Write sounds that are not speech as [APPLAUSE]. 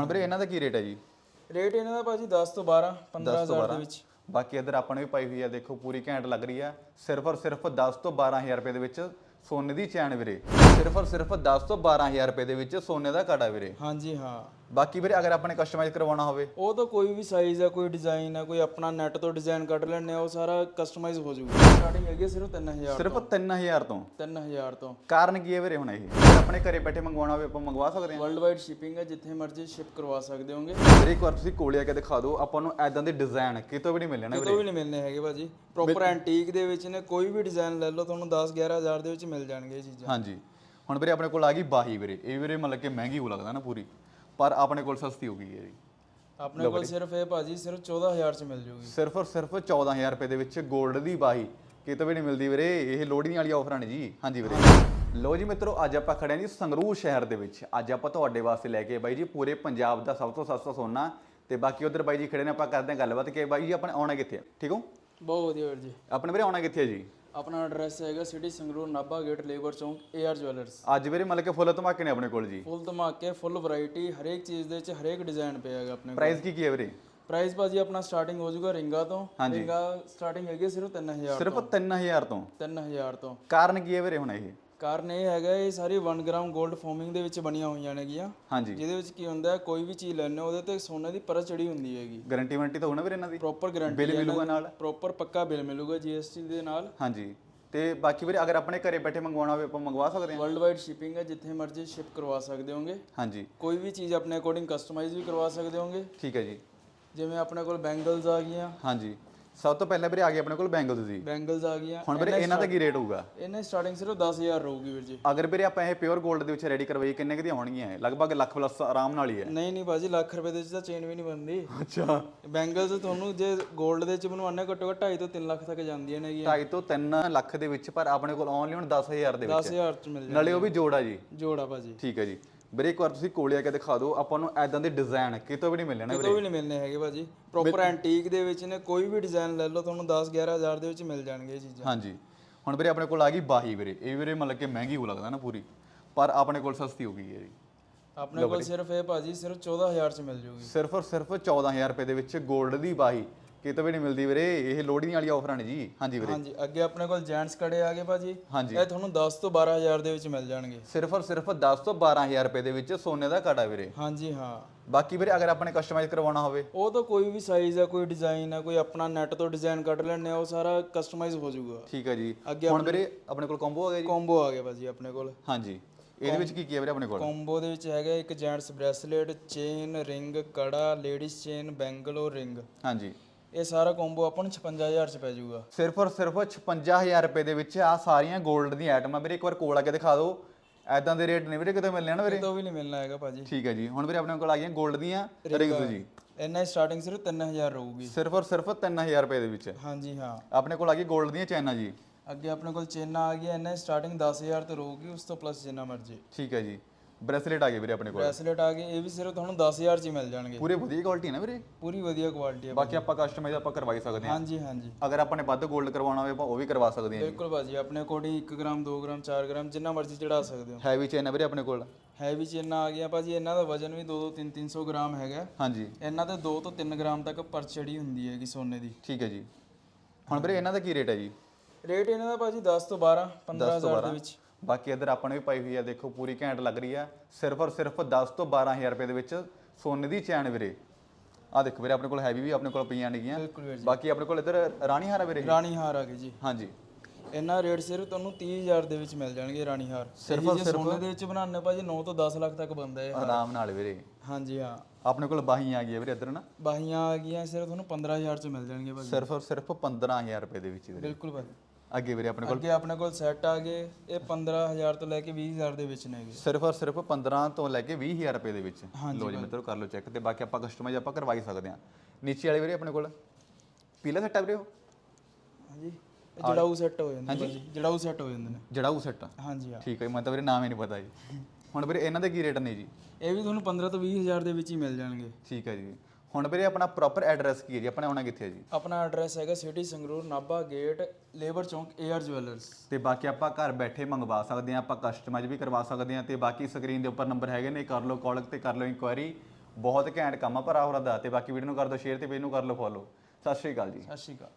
ਹੁਣ ਵੀਰੇ ਇਹਨਾਂ ਦਾ ਕੀ ਰੇਟ ਹੈ ਜੀ? ਰੇਟ ਇਹਨਾਂ ਦਾ ਭਾਜੀ 10 ਤੋਂ 12 15000 ਦੇ ਵਿੱਚ। ਬਾਕੀ ਇਧਰ ਆਪਾਂ ਨੇ ਵੀ ਪਾਈ ਹੋਈ ਆ ਦੇਖੋ ਪੂਰੀ ਘੈਂਟ ਲੱਗ ਰਹੀ ਆ। ਸਿਰਫ ਔਰ ਸਿਰਫ 10 ਤੋਂ 12000 ਰੁਪਏ ਦੇ ਵਿੱਚ ਸੋਨੇ ਦੀ ਚੈਨ ਵੀਰੇ। ਸਿਰਫ ਔਰ ਸਿਰਫ 10 ਤੋਂ 12000 ਰੁਪਏ ਦੇ ਵਿੱਚ ਸੋਨੇ ਦਾ ਕੜਾ ਵੀਰੇ। ਹਾਂਜੀ ਹਾਂ। ਬਾਕੀ ਵੀਰੇ ਅਗਰ ਆਪਾਂ ਨੇ ਕਸਟਮਾਈਜ਼ ਕਰਵਾਉਣਾ ਹੋਵੇ। ਉਹ ਤਾਂ ਕੋਈ ਵੀ ਸਾਈਜ਼ ਹੈ ਕੋਈ ਡਿਜ਼ਾਈਨ ਹੈ ਕੋਈ ਆਪਣਾ ਨੈਟ ਤੋਂ ਡਿਜ਼ਾਈਨ ਕੱਢ ਲੈਣੇ ਆ ਉਹ ਸਾਰਾ ਕਸਟਮਾਈਜ਼ ਹੋ ਜਾਊਗਾ। ਸਟਾਰਟਿੰਗ ਹੈਗੀ ਹੈ ਸਿਰਫ 3000 ਸਿਰਫ 3000 ਤੋਂ। 3000 ਤੋਂ। ਕਾਰਨ ਕੀ ਹੈ ਵੀਰੇ ਹੁਣ ਇਹ? ਆਪਣੇ ਘਰੇ ਬੈਠੇ ਮੰਗਵਾਉਣਾ ਹੋਵੇ ਆਪਾਂ ਮੰਗਵਾ ਸਕਦੇ ਹਾਂ। ਵਰਲਡ ਵਾਈਡ ਸ਼ਿਪਿੰਗ ਹੈ ਜਿੱਥੇ ਮਰਜ਼ੀ ਸ਼ਿਪ ਕਰਵਾ ਸਕਦੇ ਹੋਗੇ। ਵੀਰੇ ਇੱਕ ਵਾਰ ਤੁਸੀਂ ਕੋਲੇ ਆ ਕੇ ਦਿਖਾ ਦਿਓ ਆਪਾਂ ਨੂੰ ਐਦਾਂ ਦੇ ਡਿਜ਼ਾਈਨ ਕਿਤੋਂ ਵੀ ਨਹੀਂ ਮਿਲਣੇ ਕਿਤੋਂ ਵੀ ਨਹੀਂ ਮਿਲਨੇ ਹੈਗੇ ਭਾਜੀ। ਪ੍ਰੋਪਰ ਐਂਟੀਕ ਦੇ ਵਿੱਚ ਨੇ ਕੋਈ ਵੀ ਡਿਜ਼ਾਈਨ ਲੈ ਲਓ ਤੁਹਾਨੂੰ 10 11000 ਦੇ ਵਿੱਚ ਮਿਲ ਜਾਣਗੇ ਇਹ ਚੀਜ਼ਾਂ। ਹਾਂਜੀ। ਹੁਣ ਵੀਰੇ ਆਪਣੇ ਕੋਲ ਆ ਗਈ ਬਾਹੀ ਵੀਰੇ। ਇਹ ਵੀਰੇ ਮਤਲਬ ਕਿ ਮਹਿੰਗੀ ਹੋ ਲੱਗਦਾ ਨਾ ਪੂਰੀ। ਪਰ ਆਪਣੇ ਕੋਲ ਸਸਤੀ ਹੋ ਗਈ ਹੈ ਜੀ। ਆਪਣੇ ਕੋਲ ਸਿਰਫ ਇਹ ਭਾਜੀ ਸਿਰਫ 14000 ਚ ਮਿਲ ਜੂਗੀ। ਸਿਰਫ ਔਰ ਸਿਰਫ 14000 ਰੁਪਏ ਦੇ ਵਿੱਚ 골ਡ ਦੀ ਬਾਹੀ ਕਿਤੇ ਵੀ ਨਹੀਂ ਮਿਲਦੀ ਵੀਰੇ ਇਹ ਲੋਹੜੀਆਂ ਵਾਲੀ ਆਫਰਾਂ ਨੇ ਜੀ। ਹਾਂਜੀ ਵੀਰੇ। ਲੋ ਜੀ ਮਿੱਤਰੋ ਅੱਜ ਆਪਾਂ ਖੜੇ ਹਾਂ ਜੀ ਸੰਗਰੂਰ ਸ਼ਹਿਰ ਦੇ ਵਿੱਚ। ਅੱਜ ਆਪਾਂ ਤੁਹਾਡੇ ਵਾਸਤੇ ਲੈ ਕੇ ਆਏ ਬਾਈ ਜੀ ਪੂਰੇ ਪੰਜਾਬ ਦਾ ਸਭ ਤੋਂ ਸਸਤਾ ਸੋਨਾ। ਤੇ ਬਾਕੀ ਉਧਰ ਬਾਈ ਜੀ ਖੜੇ ਨੇ ਆਪਾਂ ਕਰਦੇ ਹਾਂ ਗੱਲਬਾਤ ਕਿ ਬਾਈ ਜੀ ਆਪਣੇ ਆਉਣਾ ਕਿੱਥੇ ਆ? ਠੀਕ ਹੋ? ਬਹੁਤ ਵਧੀਆ ਵੀਰ ਜੀ। ਆਪਣੇ ਵੀਰੇ ਆਉਣਾ ਕਿੱਥੇ ਹੈ ਜੀ? ਆਪਣਾ ਐਡਰੈਸ ਹੈਗਾ city Sangrur Nabha gate labour ਚੌਂਕ ਏਆਰ ਜਵੈਲਰਸ ਅੱਜ ਵੀਰੇ ਮਤਲਬ ਕਿ ਫੁੱਲ ਧਮਾਕੇ ਨੇ ਆਪਣੇ ਕੋਲ ਜੀ। ਫੁੱਲ ਧਮਾਕੇ ਫੁੱਲ ਵੈਰਾਈਟੀ ਹਰੇਕ ਚੀਜ਼ ਦੇ ਵਿੱਚ ਹਰੇਕ ਡਿਜ਼ਾਈਨ ਪਿਆ ਹੈਗਾ ਆਪਣੇ ਕੋਲ। ਪ੍ਰਾਈਸ ਕੀ ਕੀ ਹੈ ਵੀਰੇ? ਪ੍ਰਾਈਸ ਭਾਜੀ ਆਪਣਾ ਸਟਾਰਟਿੰਗ ਹੋ ਜਾਊਗਾ ਰਿੰਗਾ ਤੋਂ। ਰਿੰਗਾ ਸਟਾਰਟਿੰਗ ਹੈਗੀ ਸਿਰਫ 3000 ਸਿਰਫ 3000 ਤੋਂ। 3000 ਤੋਂ। ਕਾਰਨ ਕੀ ਹੈ ਵੀਰੇ ਹੁਣ ਇਹ? ਕਾਰਨ ਇਹ ਹੈਗਾ ਇਹ ਸਾਰੀ 1 ਗ੍ਰਾਮ 골ਡ ਫੋਮਿੰਗ ਦੇ ਵਿੱਚ ਬਣੀਆਂ ਹੋਈਆਂ ਨੇਗੀਆਂ। ਹਾਂਜੀ। ਜਿਹਦੇ ਵਿੱਚ ਕੀ ਹੁੰਦਾ ਹੈ ਕੋਈ ਵੀ ਚੀਜ਼ ਲੈਣੇ ਉਹਦੇ ਤੇ ਸੋਨੇ ਦੀ ਪਰਤ ਚੜੀ ਹੁੰਦੀ ਹੈਗੀ। ਗਾਰੰਟੀ ਵਾਰੰਟੀ ਤਾਂ ਹੋਣਾ ਵੀਰੇ ਇਹਨਾਂ ਦੀ? ਪ੍ਰੋਪਰ ਗਾਰੰਟੀ ਬਿੱਲ ਮਿਲੂਗਾ ਨਾਲ? ਪ੍ਰੋਪਰ ਪੱਕਾ ਬਿੱਲ ਮਿਲੂਗਾ ਜੀਐਸਟੀ ਦੇ ਨਾਲ। ਹਾਂਜੀ। ਤੇ ਬਾਕੀ ਵੀਰੇ ਅਗਰ ਆਪਣੇ ਘਰੇ ਬੈਠੇ ਮੰਗਵਾਉਣਾ ਹੋਵੇ ਆਪਾਂ ਮੰਗਵਾ ਸਕਦੇ ਹਾਂ? ਵਰਲਡ ਵਾਈਡ ਸ਼ਿਪਿੰਗ ਹੈ ਜਿੱਥੇ ਮਰਜ਼ੀ ਸ਼ਿਪ ਕਰਵਾ ਸਕਦੇ ਹੋਗੇ। ਹਾਂਜੀ। ਕੋਈ ਵੀ ਚੀਜ਼ ਆਪਣੇ ਅਕੋਰਡਿੰਗ ਕਸਟਮਾਈਜ਼ ਵੀ ਕਰਵਾ ਸਕਦੇ ਹੋਗੇ। ਠੀਕ ਹੈ ਜੀ। ਜਿਵੇਂ ਆਪਣੇ ਕੋਲ ਬੈਂਗਲਸ ਆ ਗਈਆਂ। ਹਾਂਜੀ। ਸਭ ਤੋਂ ਪਹਿਲਾਂ ਵੀਰੇ ਆ ਗਏ ਆਪਣੇ ਕੋਲ ਬੈਂਗਲਸ ਜੀ ਬੈਂਗਲਸ ਆ ਗਈਆਂ। ਹੁਣ ਵੀਰੇ ਇਹਨਾਂ ਦਾ ਕੀ ਰੇਟ ਹੋਊਗਾ? ਇਹਨਾਂ ਸਟਾਰਟਿੰਗ ਸਿਰਫ 10000 ਰਹੂਗੀ ਵੀਰ ਜੀ। ਅਗਰ ਵੀਰੇ ਆਪਾਂ ਇਹ ਪਿਓਰ 골ਡ ਦੇ ਵਿੱਚ ਰੈਡੀ ਕਰਵਾਈ ਕਿੰਨੇ ਕੁ ਦੀਆਂ ਹੋਣਗੀਆਂ? ਲਗਭਗ ਲੱਖ ਪਲੱਸ ਆਰਾਮ ਨਾਲ ਹੀ ਹੈ। ਨਹੀਂ ਨਹੀਂ ਬਾਜੀ ਲੱਖ ਰੁਪਏ ਦੇ ਵਿੱਚ ਤਾਂ ਚੇਨ ਵੀ ਨਹੀਂ ਬਣਦੀ। ਅੱਛਾ। ਬੈਂਗਲਸ ਤੁਹਾਨੂੰ ਜੇ 골ਡ ਦੇ ਵਿੱਚ ਬਣਵਾਉਣੇ ਘੱਟੋ ਘੱਟ 2.5 ਤੋਂ 3 ਲੱਖ ਤੱਕ ਜਾਂਦੀਆਂ ਨੇਗੀਆਂ 2.5 ਤੋਂ 3 ਲੱਖ ਦੇ ਵਿੱਚ ਪਰ ਆਪਣੇ ਕੋਲ ਓਨਲੀ ਹੁਣ 10000 ਦੇ ਵਿੱਚ 10000 ਚ ਮਿਲ ਜਾਣਾ ਨਾਲੇ ਉਹ ਵੀ ਜੋੜਾ ਜੀ। ਜੋੜਾ ਭਾਜੀ। ਠੀਕ ਹੈ ਜੀ। ਵੀਰੇ ਇੱਕ ਵਾਰ ਤੁਸੀਂ ਕੋਲੇ ਆ ਕੇ ਦਿਖਾ ਦਿਓ ਆਪਾਂ ਨੂੰ ਐਦਾਂ ਦੇ ਡਿਜ਼ਾਈਨ ਕਿਤੋਂ ਵੀ ਨਹੀਂ ਮਿਲਣੇ ਕਿਤੋਂ ਵੀ ਨਹੀਂ ਮਿਲਨੇ ਹੈਗੇ ਭਾਜੀ। ਪ੍ਰੋਪਰ ਐਂਟੀਕ ਦੇ ਵਿੱਚ ਨੇ ਕੋਈ ਵੀ ਡਿਜ਼ਾਈਨ ਲੈ ਲਓ ਤੁਹਾਨੂੰ 10 11000 ਦੇ ਵਿੱਚ ਮਿਲ ਜਾਣਗੇ ਇਹ ਚੀਜ਼ਾਂ। ਹਾਂਜੀ। ਹੁਣ ਵੀਰੇ ਆਪਣੇ ਕੋਲ ਆ ਗਈ ਬਾਹੀ ਵੀਰੇ। ਇਹ ਵੀਰੇ ਮਤਲਬ ਕਿ ਮਹਿੰਗੀ ਹੋ ਲੱਗਦਾ ਨਾ ਪੂਰੀ। ਪਰ ਆਪਣੇ ਕੋਲ ਸਸਤੀ ਹੋ ਗਈ ਹੈ ਜੀ। ਆਪਣੇ ਕੋਲ ਸਿਰਫ ਇਹ ਭਾਜੀ ਸਿਰਫ 14000 ਚ ਮਿਲ ਜੂਗੀ। ਸਿਰਫ ਔਰ ਸਿਰਫ 14000 ਰੁਪਏ ਦੇ ਵਿੱਚ 골ਡ ਦੀ ਬਾਹੀ। ਕਿਤੇ ਵੀ ਨਹੀਂ ਮਿਲਦੀ ਵੀਰੇ ਇਹ ਲੋਹੜੀਆਂ ਵਾਲੀ ਆਫਰਾਂ ਨੇ ਜੀ। ਹਾਂਜੀ ਵੀਰੇ। ਹਾਂਜੀ ਅੱਗੇ ਆਪਣੇ ਕੋਲ ਜੈਂਟਸ ਕੜੇ ਆ ਗਏ ਭਾਜੀ। ਹਾਂਜੀ। ਇਹ ਤੁਹਾਨੂੰ 10 ਤੋਂ 12000 ਦੇ ਵਿੱਚ ਮਿਲ ਜਾਣਗੇ। ਸਿਰਫ ਔਰ ਸਿਰਫ 10 ਤੋਂ 12000 ਰੁਪਏ ਦੇ ਵਿੱਚ ਸੋਨੇ ਦਾ ਕੜਾ ਵੀਰੇ। ਹਾਂਜੀ ਹਾਂ। ਬਾਕੀ ਵੀਰੇ ਅਗਰ ਆਪਾਂ ਨੇ ਕਸਟਮਾਈਜ਼ ਕਰਵਾਉਣਾ ਹੋਵੇ। ਉਹ ਤਾਂ ਕੋਈ ਵੀ ਸਾਈਜ਼ ਹੈ ਕੋਈ ਡਿਜ਼ਾਈਨ ਹੈ ਕੋਈ ਆਪਣਾ ਨੈਟ ਤੋਂ ਡਿਜ਼ਾਈਨ ਕੱਢ ਲੈਣੇ ਆ ਉਹ ਸਾਰਾ ਕਸਟਮਾਈਜ਼ ਹੋ ਜਾਊਗਾ। ਠੀਕ ਹੈ ਜੀ। ਅੱਗੇ ਹੁਣ ਵੀਰੇ ਆਪਣੇ ਕੋਲ ਕੰਬੋ ਆ ਗਿਆ ਜੀ। ਕੰਬੋ ਆ ਗਿਆ ਭਾਜੀ ਆਪਣੇ ਕੋਲ। ਹਾਂਜੀ। ਇਹਦੇ ਵਿੱਚ ਕੀ ਕੀ ਹੈ ਵੀਰੇ ਆਪਣੇ ਕੋਲ? ਕੰਬੋ ਦੇ ਵਿੱਚ ਹੈਗਾ ਇੱਕ ਜੈਂਟਸ ਬ੍ਰੈਸਲੇਟ ਚੇਨ ਰਿੰਗ ਕੜਾ ਲੇਡੀਜ਼ ਚੇਨ ਬੈਂਗਲੋ ਰਿੰਗ ਹਾਂਜੀ। ਇਹ ਸਾਰਾ ਕੰਬੋ ਆਪਾਂ ਨੂੰ 56000 ਚ ਪੈ ਜਾਊਗਾ। ਸਿਰਫ ਔਰ ਸਿਰਫ 56000 ਰੁਪਏ ਦੇ ਵਿੱਚ ਆ ਸਾਰੀਆਂ 골ਡ ਦੀਆਂ ਆਈਟਮਾਂ ਮੇਰੇ ਇੱਕ ਵਾਰ ਕੋਲ ਆ ਕੇ ਦਿਖਾ ਦਿਓ। ਐਦਾਂ ਦੇ ਰੇਟ ਨਹੀਂ ਵੀਰੇ ਕਿਤੇ ਮਿਲਣੇ ਨਾ ਵੀਰੇ? ਕਿਤੋਂ ਵੀ ਨਹੀਂ ਮਿਲਣਾ ਹੈਗਾ ਭਾਜੀ। ਠੀਕ ਹੈ ਜੀ ਹੁਣ ਵੀਰੇ ਆਪਣੇ ਕੋਲ ਆ ਗਈਆਂ 골ਡ ਦੀਆਂ ਰਿੰਗਸ ਜੀ। ਇੰਨਾ ਸਟਾਰਟਿੰਗ ਸਿਰਫ 3000 ਰਹੂਗੀ। ਸਿਰਫ ਔਰ ਸਿਰਫ 3000 ਰੁਪਏ ਦੇ ਵਿੱਚ। ਹਾਂਜੀ ਹਾਂ। ਆਪਣੇ ਕੋਲ ਆ ਗਈ 골ਡ ਦੀਆਂ ਚੈਨਾਂ ਜੀ। ਅੱਗੇ ਆਪਣੇ ਕੋਲ ਚੇਨਾ ਆ ਗਿਆ ਇੰਨਾ ਹੀ ਸਟਾਰਟਿੰਗ 10000 ਤੋਂ ਰਹੂਗੀ ਉਸ ਤੋਂ ਪਲੱਸ ਜਿੰਨਾ ਮਰਜ਼ੀ। ਠੀਕ ਹੈ ਜੀ। ਬ੍ਰੈਸਲੇਟ ਆ ਗਏ ਵੀਰੇ ਆਪਣੇ ਕੋਲ। ਬ੍ਰੈਸਲੇਟ ਆ ਗਏ ਇਹ ਵੀ ਸਿਰਫ ਤੁਹਾਨੂੰ 10000 ਚ ਹੀ ਮਿਲ ਜਾਣਗੇ। ਪੂਰੇ ਵਧੀਆ ਕੁਆਲਿਟੀ ਨਾ ਵੀਰੇ? ਪੂਰੀ ਵਧੀਆ ਕੁਆਲਿਟੀ ਹੈ ਬਾਕੀ ਆਪਾਂ ਕਸਟਮਾਈਜ਼ ਆਪਾਂ ਕਰਵਾਈ ਸਕਦੇ ਹਾਂ। ਹਾਂਜੀ ਹਾਂਜੀ। ਅਗਰ ਆਪਾਂ ਨੇ ਵੱਧ 골ਡ ਕਰਵਾਉਣਾ ਹੋਵੇ ਆਪਾਂ ਉਹ ਵੀ ਕਰਵਾ ਸਕਦੇ ਹਾਂ ਬਿਲਕੁਲ ਭਾਜੀ ਆਪਣੇ ਅਕੋਰਡਿੰਗ 1 ਗ੍ਰਾਮ 2 ਗ੍ਰਾਮ 4 ਗ੍ਰਾਮ ਜਿੰਨਾ ਮਰਜ਼ੀ ਚੜਾ ਸਕਦੇ ਹੋ। ਹੈਵੀ ਚੈਨ ਹੈ ਵੀਰੇ ਆਪਣੇ ਕੋਲ। ਹੈਵੀ ਚੇਨਾਂ ਆ ਗਈਆਂ ਭਾਜੀ ਇਹਨਾਂ ਦਾ ਵਜ਼ਨ ਵੀ 2 2 3 300 ਗ੍ਰਾਮ ਹੈਗਾ। ਹਾਂਜੀ। ਇਹਨਾਂ ਤੇ 2 ਤੋਂ 3 ਗ੍ਰਾਮ ਤੱਕ ਪਰਚ ਚੜੀ ਹੁੰਦੀ ਹੈਗੀ ਸੋਨੇ ਦੀ। ਠੀਕ ਹੈ ਜੀ। ਹੁਣ ਵੀਰੇ ਇਹਨਾਂ ਦਾ ਕੀ ਰੇਟ ਹੈ ਜੀ? ਰੇਟ ਇਹਨਾਂ ਦਾ ਭਾਜੀ 10 ਤੋਂ 12 15000 ਦੇ ਵਿੱਚ। ਬਾਕੀ ਇਧਰ ਆਪਾਂ ਨੇ ਵੀ ਪਾਈ ਹੋਈ ਆ ਦੇਖੋ ਪੂਰੀ ਘੈਂਟ ਲੱਗ ਰਹੀ ਆ। ਸਿਰਫ ਔਰ ਸਿਰਫ 10 ਤੋਂ 12000 ਰੁਪਏ ਦੇ ਵਿੱਚ ਸੋਨੇ ਦੀ ਚੈਨ ਵੀਰੇ। ਆ ਦੇਖੋ ਵੀਰੇ ਆਪਣੇ ਕੋਲ ਹੈਵੀ ਵੀ ਆਪਣੇ ਕੋਲ ਪਈਆਂ ਨੇਗੀਆਂ। ਬਿਲਕੁਲ ਵੀਰ ਜੀ। ਬਾਕੀ ਆਪਣੇ ਕੋਲ ਇਧਰ ਰਾਣੀ ਹਾਰ ਵੀਰੇ ਰਾਣੀ ਹਾਰ ਆ ਜੀ। ਹਾਂਜੀ। ਇਹਨਾਂ ਰੇਟ ਸਿਰਫ ਤੁਹਾਨੂੰ 30000 ਦੇ ਵਿੱਚ ਮਿਲ ਜਾਣਗੇ ਰਾਣੀ ਹਾਰ। ਸਿਰਫ ਸੋਨੇ ਦੇ ਵਿੱਚ ਬਣਾਉਣੇ ਭਾਜੀ 9 ਤੋਂ 10 ਲੱਖ ਤੱਕ ਬੰਦਾ ਹੈ ਆਰਾਮ ਨਾਲ ਵੀਰੇ। ਹਾਂਜੀ ਹਾਂ। ਆਪਣੇ ਕੋਲ ਬਾਹੀਆਂ ਆ ਗਈਆਂ ਵੀਰੇ ਇਧਰ ਨਾ। ਬਾਹੀਆਂ ਆ ਗਈਆਂ ਸਿਰਫ ਤੁਹਾਨੂੰ 15000 ਚ ਮਿਲ ਜਾਣਗੇ ਭਾਜੀ। ਸਿਰਫ ਔਰ ਸਿਰਫ 15000 ਰੁਪਏ ਦੇ ਵਿੱਚ ਵੀਰੇ। ਬਿਲਕੁਲ ਭਾਜੀ। ਅੱਗੇ ਵੀਰੇ ਆਪਣੇ ਕੋਲ। ਅੱਗੇ ਆਪਣੇ ਕੋਲ ਸੈੱਟ ਆ ਗਏ ਇਹ 15000 ਤੋਂ ਲੈ ਕੇ 20000 ਦੇ ਵਿੱਚ ਨੇਗੇ ਸਿਰਫ ਔਰ ਸਿਰਫ 15 ਤੋਂ ਲੈ ਕੇ 20000 ਰੁਪਏ ਦੇ ਵਿੱਚ। ਲੋ ਜੀ ਮਿੱਤਰੋ ਕਰ ਲਓ ਚੈੱਕ ਤੇ ਬਾਕੀ ਆਪਾਂ ਕਸਟਮਾਈਜ਼ ਆਪਾਂ ਕਰਵਾਈ ਸਕਦੇ ਹਾਂ। ਨੀਚੇ ਵਾਲੇ ਵੀਰੇ ਆਪਣੇ ਕੋਲ। ਪੀਲਾ ਸੈੱਟ ਆ ਵੀਰੇ ਉਹ? ਹਾਂਜੀ। ਇਹ ਜੜਾਊ ਸੈੱਟ ਹੋ ਜਾਂਦੇ ਨੇ ਜੜਾਊ ਸੈੱਟ ਹੋ ਜਾਂਦੇ ਨੇ। ਜੜਾਊ ਸੈੱਟ। ਹਾਂਜੀ ਹਾਂ। ਠੀਕ ਹੈ ਮੈਨੂੰ ਤਾਂ ਵੀਰੇ ਨਾਮ ਹੀ ਨਹੀਂ ਪਤਾ ਜੀ। [LAUGHS] ਹੁਣ ਵੀਰੇ ਇਹਨਾਂ ਦੇ ਕੀ ਰੇਟ ਨੇ ਜੀ? ਇਹ ਵੀ ਤੁਹਾਨੂੰ 15 ਤੋਂ 20000 ਦੇ ਵਿੱਚ ਹੀ ਮਿਲ ਜਾਣਗੇ। ਠੀਕ ਹੈ ਜੀ। ਹੁਣ ਵੀਰੇ ਆਪਣਾ ਪ੍ਰੋਪਰ ਐਡਰੈਸ ਕੀ ਹੈ ਜੀ? ਆਪਣਾ ਆਉਣਾ ਕਿੱਥੇ ਹੈ ਜੀ? ਆਪਣਾ ਐਡਰੈਸ ਹੈਗਾ city Sangrur Nabha gate labour ਚੌਂਕ ਏਆਰ ਜਵੈਲਰਸ ਤੇ ਬਾਕੀ ਆਪਾਂ ਘਰ ਬੈਠੇ ਮੰਗਵਾ ਸਕਦੇ ਹਾਂ ਆਪਾਂ ਕਸਟਮਾਈਜ਼ ਵੀ ਕਰਵਾ ਸਕਦੇ ਹਾਂ ਤੇ ਬਾਕੀ ਸਕਰੀਨ ਦੇ ਉੱਪਰ ਨੰਬਰ ਹੈਗੇ ਨੇ ਕਰ ਲਓ ਕਾਲ ਤੇ ਕਰ ਲਓ ਇਨਕੁਆਇਰੀ ਬਹੁਤ ਘੈਂਟ ਕੰਮ ਆ ਭਰਾ ਹੋਰਾਂ ਦਾ ਤੇ ਬਾਕੀ ਵੀਡੀਓ ਨੂੰ ਕਰ ਦਿਓ ਸ਼ੇਅਰ ਤੇ ਪੇਜ ਨੂੰ ਕਰ ਲਓ ਫੋਲੋ ਸਤਿ ਸ਼੍ਰੀ ਅਕਾਲ ਜੀ। ਸਤਿ ਸ਼੍ਰੀ ਅਕਾਲ।